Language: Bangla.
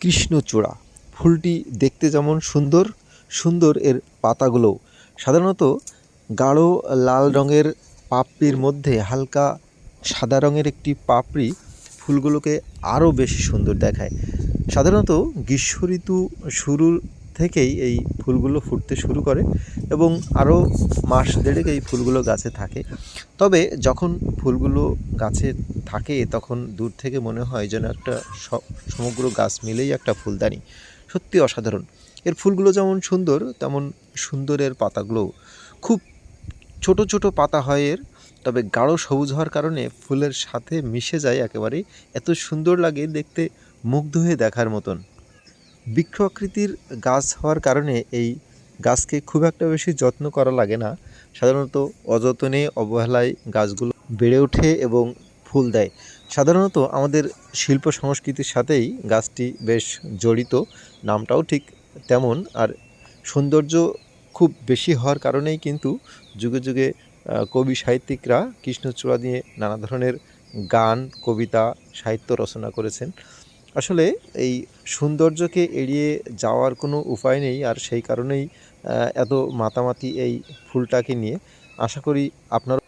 কৃষ্ণচূড়া। ফুলটি দেখতে যেমন সুন্দর সুন্দর এর পাতাগুলো সাধারণত গাঢ় লাল রঙের পাপড়ির মধ্যে হালকা সাদা রঙের একটি পাপড়ি ফুলগুলোকে আরও বেশি সুন্দর দেখায়। সাধারণত গ্রীষ্ম ঋতু শুরুর থেকেই এই ফুলগুলো ফুটতে শুরু করে এবং আরও মাস দেড়েক এই ফুলগুলো গাছে থাকে। তবে যখন ফুলগুলো গাছে থাকে, তখন দূর থেকে মনে হয় যেন একটা সমগ্র গাছ মিলেই একটা ফুলদানি। সত্যি অসাধারণ। এর ফুলগুলো যেমন সুন্দর, তেমন সুন্দরের পাতাগুলোও। খুব ছোট ছোট পাতা হয় এর, তবে গাঢ় সবুজ হওয়ার কারণে ফুলের সাথে মিশে যায় একেবারেই। এত সুন্দর লাগে দেখতে, মুগ্ধ হয়ে দেখার মতন। বৃক্ষ আকৃতির গাছ হওয়ার কারণে এই গাছকে খুব একটা বেশি যত্ন করা লাগে না। সাধারণত অযত্নে অবহেলায় গাছগুলো বেড়ে ওঠে এবং ফুল দেয়। সাধারণত আমাদের শিল্প সংস্কৃতির সাথেই গাছটি বেশ জড়িত, নামটাও ঠিক তেমন। আর সৌন্দর্য খুব বেশি হওয়ার কারণেই কিন্তু যুগে যুগে কবি সাহিত্যিকরা কৃষ্ণচূড়া নিয়ে নানা ধরনের গান, কবিতা, সাহিত্য রচনা করেছেন। আসলে এই সৌন্দর্যকে এড়িয়ে যাওয়ার কোনো উপায় নেই, আর সেই কারণেই এত মাতামাতি এই ফুলটাকে নিয়ে। আশা করি আপনারা